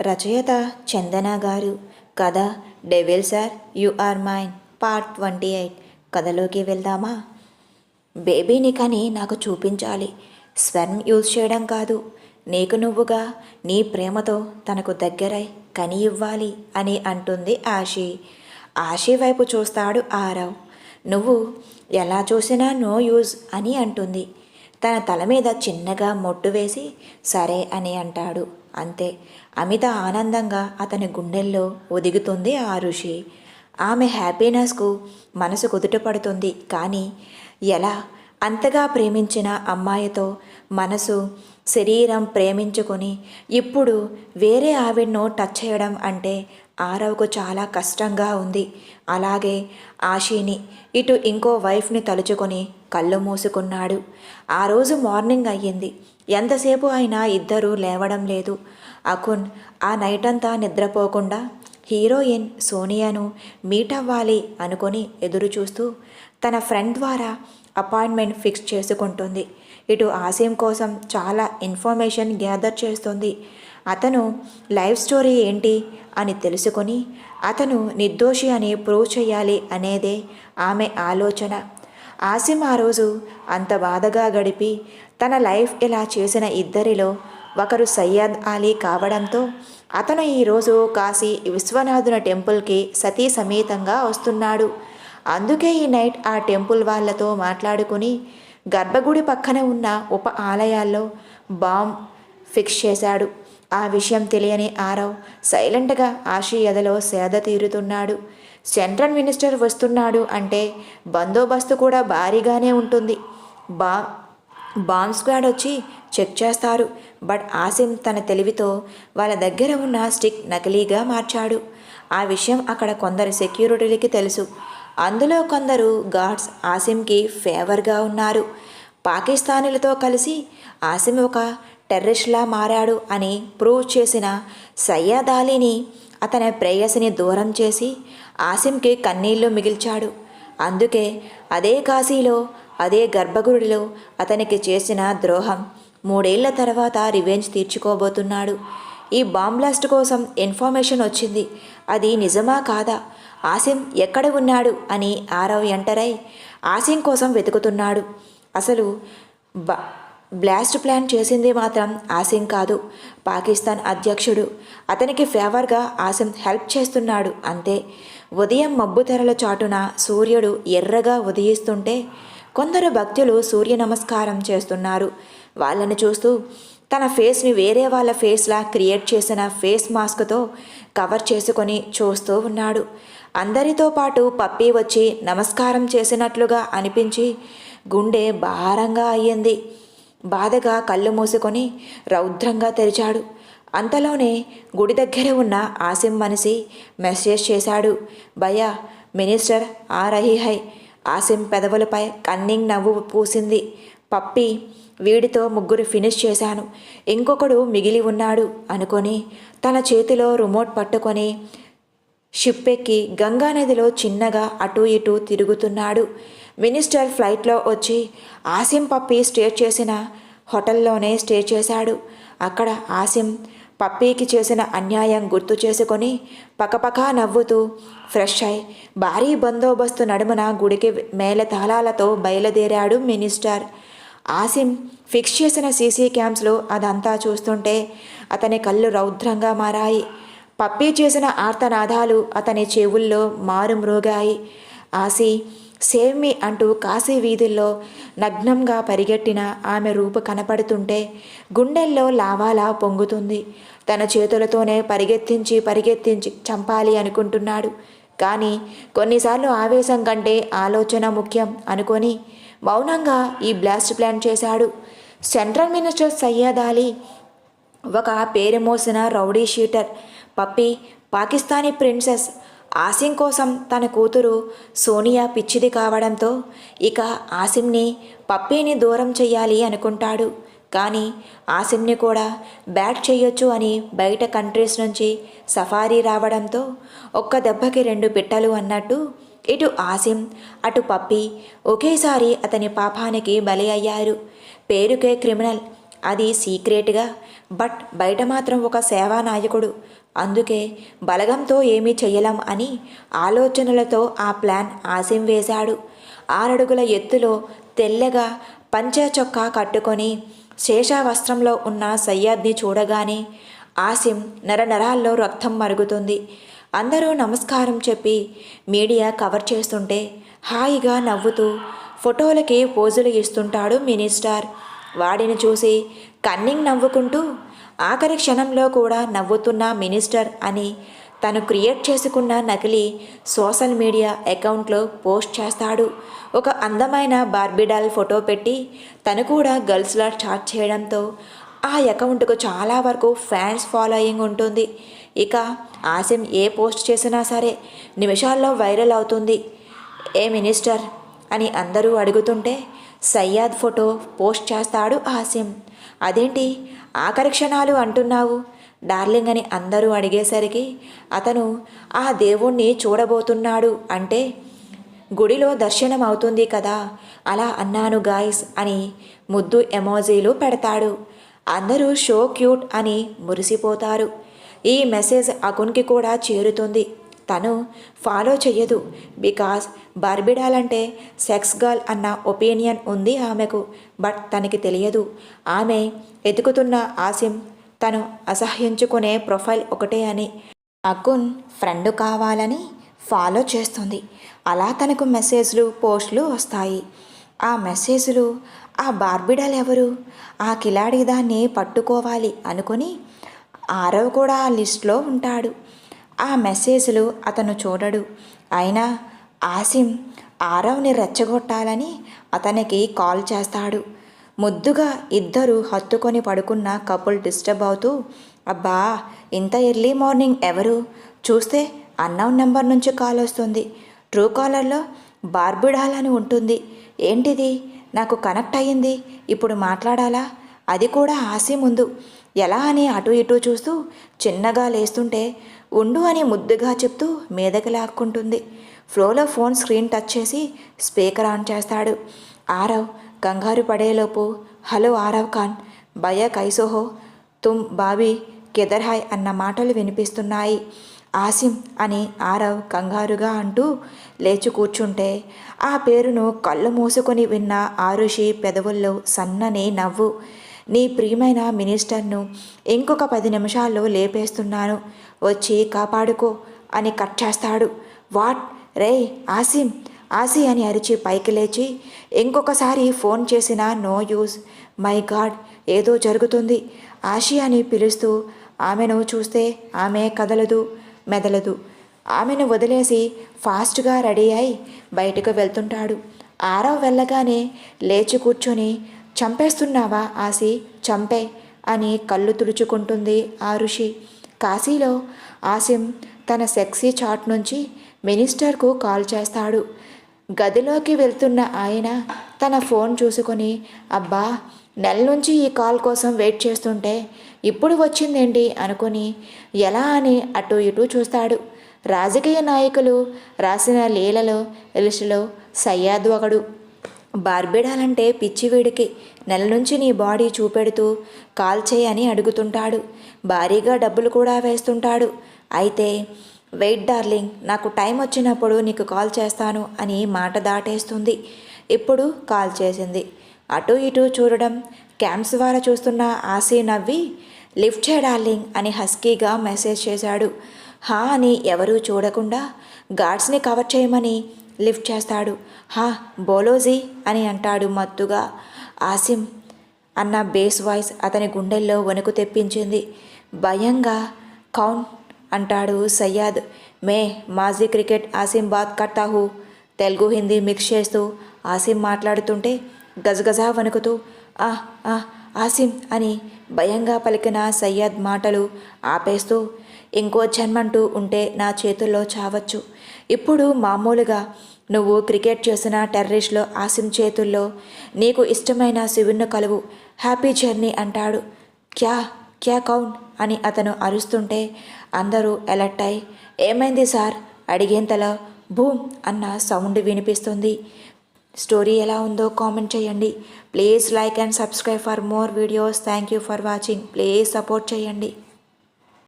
రచయిత చందన గారు. కథ devil sir you are mine part twenty eight. కథలోకి వెళ్దామా? బేబీని కానీ నాకు చూపించాలి. స్వర్మ్ యూజ్ చేయడం కాదు. నీకు నువ్వుగా నీ ప్రేమతో తనకు దగ్గరై కని ఇవ్వాలి అని అంటుంది ఆషి. ఆషి వైపు చూస్తాడు ఆరవ్. నువ్వు ఎలా చూసినా నో యూజ్ అని అంటుంది. తన తల మీద చిన్నగా మొట్టు వేసి సరే అని అంటాడు. అంతే. అమిత ఆనందంగా అతని గుండెల్లో ఒదిగుతుంది ఆ ఋషి. ఆమె హ్యాపీనెస్కు మనసు కుదుటపడుతుంది కానీ ఎలా? అంతగా ప్రేమించిన అమ్మాయితో మనసు శరీరం ప్రేమించుకొని ఇప్పుడు వేరే ఆవిడను టచ్ చేయడం అంటే ఆరవకు చాలా కష్టంగా ఉంది. అలాగే ఆశీని ఇటు ఇంకో వైఫ్ని తలుచుకొని కళ్ళు మూసుకున్నాడు. ఆ రోజు మార్నింగ్ అయ్యింది. ఎంతసేపు అయినా ఇద్దరూ లేవడం లేదు. అకున్ ఆ నైట్ అంతా నిద్రపోకుండా హీరోయిన్ సోనియాను మీట్ అవ్వాలి అనుకొని ఎదురు చూస్తూ తన ఫ్రెండ్ ద్వారా అపాయింట్మెంట్ ఫిక్స్ చేసుకుంటుంది. ఇటు ఆసిం కోసం చాలా ఇన్ఫర్మేషన్ గ్యాదర్ చేస్తుంది. అతను లైవ్ స్టోరీ ఏంటి అని తెలుసుకొని అతను నిర్దోషి అని ప్రూవ్ చేయాలి అనేదే ఆమె ఆలోచన. ఆసిం ఆ రోజు అంత బాధగా గడిపి తన లైఫ్ ఇలా చేసిన ఇద్దరిలో ఒకరు సయ్యద్ అలీ కావడంతో అతను ఈరోజు కాశీ విశ్వనాథుని టెంపుల్కి సతీ సమేతంగా వస్తున్నాడు. అందుకే ఈ నైట్ ఆ టెంపుల్ వాళ్ళతో మాట్లాడుకుని గర్భగుడి పక్కన ఉన్న ఉప ఆలయాల్లో బాంబ్ ఫిక్స్ చేశాడు. ఆ విషయం తెలియని ఆరవ్ సైలెంట్గా ఆశీ ఎదలో సేద తీరుతున్నాడు. సెంట్రల్ మినిస్టర్ వస్తున్నాడు అంటే బందోబస్తు కూడా భారీగానే ఉంటుంది. బా బాంబ్ స్క్వాడ్ వచ్చి చెక్ చేస్తారు. బట్ ఆసిం తన తెలివితో వాళ్ళ దగ్గర ఉన్న స్టిక్ నకిలీగా మార్చాడు. ఆ విషయం అక్కడ కొందరు సెక్యూరిటీలకి తెలుసు. అందులో కొందరు గార్డ్స్ ఆసిమ్కి ఫేవర్గా ఉన్నారు. పాకిస్తానీలతో కలిసి ఆసిమ్ ఒక టెర్రరిస్ట్లా మారాడు అని ప్రూవ్ చేసిన సయ్యద్ అలీని అతని ప్రేయసిని దూరం చేసి ఆసిమ్కి కన్నీళ్ళు మిగిల్చాడు. అందుకే అదే కాశీలో అదే గర్భగుడిలో అతనికి చేసిన ద్రోహం మూడేళ్ళ తర్వాత రివెంజ్ తీర్చుకోబోతున్నాడు. ఈ బాంబ్లాస్ట్ కోసం ఇన్ఫర్మేషన్ వచ్చింది. అది నిజమా కాదా? ఆసిమ్ ఎక్కడ ఉన్నాడు అని ఆరవ్ ఎంటరై ఆసిమ్ కోసం వెతుకుతున్నాడు. అసలు బ బ్లాస్ట్ ప్లాన్ చేసింది మాత్రం ఆసిం కాదు. పాకిస్తాన్ అధ్యక్షుడు అతనికి ఫేవర్గా ఆసిం హెల్ప్ చేస్తున్నాడు అంతే. ఉదయం మబ్బు తెరల చాటున సూర్యుడు ఎర్రగా ఉదయిస్తుంటే కొందరు భక్తులు సూర్య నమస్కారం చేస్తున్నారు. వాళ్ళని చూస్తూ తన ఫేస్ని వేరే వాళ్ళ ఫేస్లా క్రియేట్ చేసిన ఫేస్ మాస్క్తో కవర్ చేసుకొని చూస్తూ ఉన్నాడు. అందరితో పాటు పప్పి వచ్చి నమస్కారం చేసినట్లుగా అనిపించి గుండె భారంగా అయ్యింది. బాధగా కళ్ళు మూసుకొని రౌద్రంగా తెరిచాడు. అంతలోనే గుడి దగ్గర ఉన్న ఆసిం మనిషి మెసేజ్ చేశాడు. భయ మినిస్టర్ ఆ రహీ హై ఆసిం పెదవులపై కన్నింగ్ నవ్వు పూసింది. పప్పి వీడితో ముగ్గురు ఫినిష్ చేశాను. ఇంకొకడు మిగిలి ఉన్నాడు అనుకొని తన చేతిలో రిమోట్ పట్టుకొని షిప్ ఎక్కి గంగానదిలో చిన్నగా అటూ ఇటూ తిరుగుతున్నాడు. మినిస్టర్ ఫ్లైట్లో వచ్చి ఆసిం పప్పి స్టే చేసిన హోటల్లోనే స్టే చేశాడు. అక్కడ ఆసిం పప్పీకి చేసిన అన్యాయం గుర్తు చేసుకొని పకపకా నవ్వుతూ ఫ్రెష్ అయి భారీ బందోబస్తు నడుమున గుడికి మేల తాళాలతో బయలుదేరాడు మినిస్టర్. ఆసిం ఫిక్స్ చేసిన సీసీ క్యామ్స్లో అదంతా చూస్తుంటే అతని కళ్ళు రౌద్రంగా మారాయి. పప్పీ చేసిన ఆర్తనాదాలు అతని చెవుల్లో మారుమ్రోగాయి. ఆసి సేవ్ మీ అంటూ కాశీ వీధుల్లో నగ్నంగా పరిగెట్టిన ఆమె రూపు కనపడుతుంటే గుండెల్లో లావాలా పొంగుతుంది. తన చేతులతోనే పరిగెత్తించి పరిగెత్తించి చంపాలి అనుకుంటున్నాడు. కానీ కొన్నిసార్లు ఆవేశం కంటే ఆలోచన ముఖ్యం అనుకొని మౌనంగా ఈ బ్లాస్ట్ ప్లాన్ చేశాడు. సెంట్రల్ మినిస్టర్ సయ్యద్ అలీ ఒక పేరు మోసిన rowdy sheeter Pappi Pakistani princess Asim కోసం తన కూతురు సోనియా పిచ్చిది కావడంతో ఇక ఆసిమ్ని పప్పీని దూరం చెయ్యాలి అనుకుంటాడు. కానీ ఆసిమ్ని కూడా బ్యాట్ చేయొచ్చు అని బయట కంట్రీస్ నుంచి సఫారీ రావడంతో ఒక్క దెబ్బకి రెండు పిట్టలు అన్నట్టు ఇటు ఆసిం అటు పప్పి ఒకేసారి అతని పాపానికి బలి అయ్యారు. పేరుకే క్రిమినల్. అది సీక్రెట్గా బట్ బయట మాత్రం ఒక సేవా నాయకుడు అందుకే బలగంతో ఏమీ చెయ్యలం అని ఆలోచనలతో ఆ ప్లాన్ ఆశం వేశాడు. ఆరడుగుల ఎత్తులో తెల్లగా పంచ చొక్కా కట్టుకొని శేషావస్త్రంలో ఉన్న సయ్యాద్ని చూడగానే ఆసిం నరనరాల్లో రక్తం మరుగుతుంది. అందరూ నమస్కారం చెప్పి మీడియా కవర్ చేస్తుంటే హాయిగా నవ్వుతూ ఫోటోలకి పోజులు ఇస్తుంటాడు మినిస్టర్. వాడిని చూసి కన్నింగ్ నవ్వుకుంటూ ఆఖరి క్షణంలో కూడా నవ్వుతున్న మినిస్టర్ అని తను క్రియేట్ చేసుకున్న నకిలీ సోషల్ మీడియా అకౌంట్లో పోస్ట్ చేస్తాడు. ఒక అందమైన బార్బిడాల్ ఫోటో పెట్టి తను కూడా గర్ల్స్లా చాట్ చేయడంతో ఆ అకౌంట్కు చాలా వరకు ఫ్యాన్స్ ఫాలోయింగ్ ఉంటుంది. ఇక ఆసిమ్ ఏ పోస్ట్ చేసినా సరే నిమిషాల్లో వైరల్ అవుతుంది. ఏ మినిస్టర్? అని అందరూ అడుగుతుంటే సయ్యాద్ ఫోటో పోస్ట్ చేస్తాడు ఆసిమ్. అదేంటి? ఆఖరి క్షణాలు అంటున్నావు. డార్లింగ్ అని అందరూ అడిగేసరికి అతను ఆ దేవుణ్ణి చూడబోతున్నాడు అంటే గుడిలో దర్శనం అవుతుంది కదా. అలా అన్నాను గాయస్ అని ముద్దు ఎమోజీలు పెడతాడు. అందరూ షో క్యూట్ అని మురిసిపోతారు. ఈ మెసేజ్ అకున్కి కూడా చేరుతుంది. తను ఫాలో చెయ్యదు. బికాస్ బార్బిడాలంటే సెక్స్ గర్ల్ అన్న ఒపీనియన్ ఉంది ఆమెకు బట్ తనకి తెలియదు. ఆమె ఎతుకుతున్న ఆసిం తను అసహ్యించుకునే ప్రొఫైల్ ఒకటే అని. అకున్ ఫ్రెండ్ కావాలని ఫాలో చేస్తుంది. అలా తనకు మెసేజ్లు పోస్టులు వస్తాయి. ఆ మెసేజ్లు ఆ బార్బిడాల్ ఎవరు ఆ కిలాడి దాన్ని పట్టుకోవాలి అనుకుని ఆరవ్ కూడా ఆ లిస్ట్లో ఉంటాడు. ఆ మెసేజ్లు అతను చూడడు. అయినా ఆసిం ఆరవ్ని రెచ్చగొట్టాలని అతనికి కాల్ చేస్తాడు. ముద్దుగా ఇద్దరు హత్తుకొని పడుకున్న కపుల్ డిస్టర్బ్ అవుతూ అబ్బా ఇంత ఎర్లీ మార్నింగ్ ఎవరు? చూస్తే అన్నౌన్ నెంబర్ నుంచి కాల్ వస్తుంది. ట్రూ కాలర్లో బార్బిడాల్ అని ఉంటుంది. ఏంటిది? నాకు కనెక్ట్ అయ్యింది. ఇప్పుడు మాట్లాడాలా? అది కూడా ఆసి ముందు. ఎలా అని అటు ఇటు చూస్తూ చిన్నగా లేస్తుంటే ఉండు అని ముద్దుగా చెప్తూ మీదకి లాక్కుంటుంది. ఫ్లోలో ఫోన్ స్క్రీన్ టచ్ చేసి స్పీకర్ ఆన్ చేస్తాడు. ఆరవ్ కంగారు పడేలోపు హలో ఆరవ్ ఖాన్ భయ కైసోహో తుమ్ బాబీ కెదర్ హాయ్ అన్న మాటలు వినిపిస్తున్నాయి. ఆసిం అని ఆరవ్ కంగారుగా అంటూ లేచి కూర్చుంటే ఆ పేరును కళ్ళు మూసుకొని విన్న ఆరుషి పెదవుల్లో సన్నని నవ్వు నీ ప్రియమైన మినిస్టర్ను ఇంకొక పది నిమిషాల్లో లేపేస్తున్నాను. వచ్చి కాపాడుకో అని కట్ చేస్తాడు. వాట్? రే ఆసిం ఆసి అని అరిచి పైకి లేచి ఇంకొకసారి ఫోన్ చేసిన నో యూస్ మై గాడ్ ఏదో జరుగుతుంది. ఆశి అని పిలుస్తూ ఆమెను చూస్తే ఆమె కదలదు మెదలదు. ఆమెను వదిలేసి ఫాస్ట్గా రెడీ అయి బయటకు వెళ్తుంటాడు. ఆరవ వెళ్ళగానే లేచి కూర్చొని చంపేస్తున్నావా ఆసి? చంపే అని కళ్ళు తుడుచుకుంటుంది ఆ ఋషి. కాశీలో ఆసిం తన సెక్సీ చాట్ నుంచి మినిస్టర్కు కాల్ చేస్తాడు. గదిలోకి వెళ్తున్న ఆయన తన ఫోన్ చూసుకొని అబ్బా నెల నుంచి ఈ కాల్ కోసం వెయిట్ చేస్తుంటే ఇప్పుడు వచ్చిందేంటి అనుకుని ఎలా అని అటు ఇటు చూస్తాడు. రాజకీయ నాయకులు రాసిన లీలలో లిస్టులో సయ్యాద్ ఒకడు. బార్బిడాలంటే పిచ్చివీడికి నెల నుంచి నీ బాడీ చూపెడుతూ కాల్ చేయని అడుగుతుంటాడు. భారీగా డబ్బులు కూడా వేస్తుంటాడు. అయితే వెయిట్ డార్లింగ్ నాకు టైం వచ్చినప్పుడు నీకు కాల్ చేస్తాను అని మాట దాటేస్తుంది. ఇప్పుడు కాల్ చేసింది. అటు ఇటు చూడడం క్యాంప్స్ ద్వారా చూస్తున్న ఆసీ నవ్వి లిఫ్ట్ చే డార్లింగ్ అని హస్కీగా మెసేజ్ చేశాడు. హా అని ఎవరూ చూడకుండా గార్డ్స్ని కవర్ చేయమని లిఫ్ట్ చేస్తాడు. హా బోలోజీ అని అంటాడు మత్తుగా. ఆసిం అన్న బేస్ వాయిస్ అతని గుండెల్లో వణుకు తెప్పించింది. భయంగా కౌన్ అంటాడు సయ్యాద్. మే మాజీ క్రికెట్ ఆసిం బాత్ కర్తాహు. తెలుగు హిందీ మిక్స్ చేస్తూ ఆసిం మాట్లాడుతుంటే గజగజా వణుకుతూ ఆ ఆ ఆసిం అని భయంగా పలికిన సయ్యద్ మాటలు ఆపేస్తూ ఇంకో జన్మంటూ ఉంటే నా చేతుల్లో చావచ్చు. ఇప్పుడు మామూలుగా నువ్వు క్రికెట్ చేసిన టెర్రరిస్ట్లో ఆసిమ్ చేతుల్లో నీకు ఇష్టమైన శివుణ్ణి కలువు హ్యాపీ జర్నీ అంటాడు. క్యా క్యా కౌన్? అని అతను అరుస్తుంటే అందరూ అలర్ట్ అయి ఏమైంది సార్? అడిగేంతలో బూమ్ అన్న సౌండ్ వినిపిస్తుంది. స్టోరీ ఎలా ఉందో కామెంట్ చేయండి. Please like and subscribe for more videos. Thank you for watching. Please support చేయండి.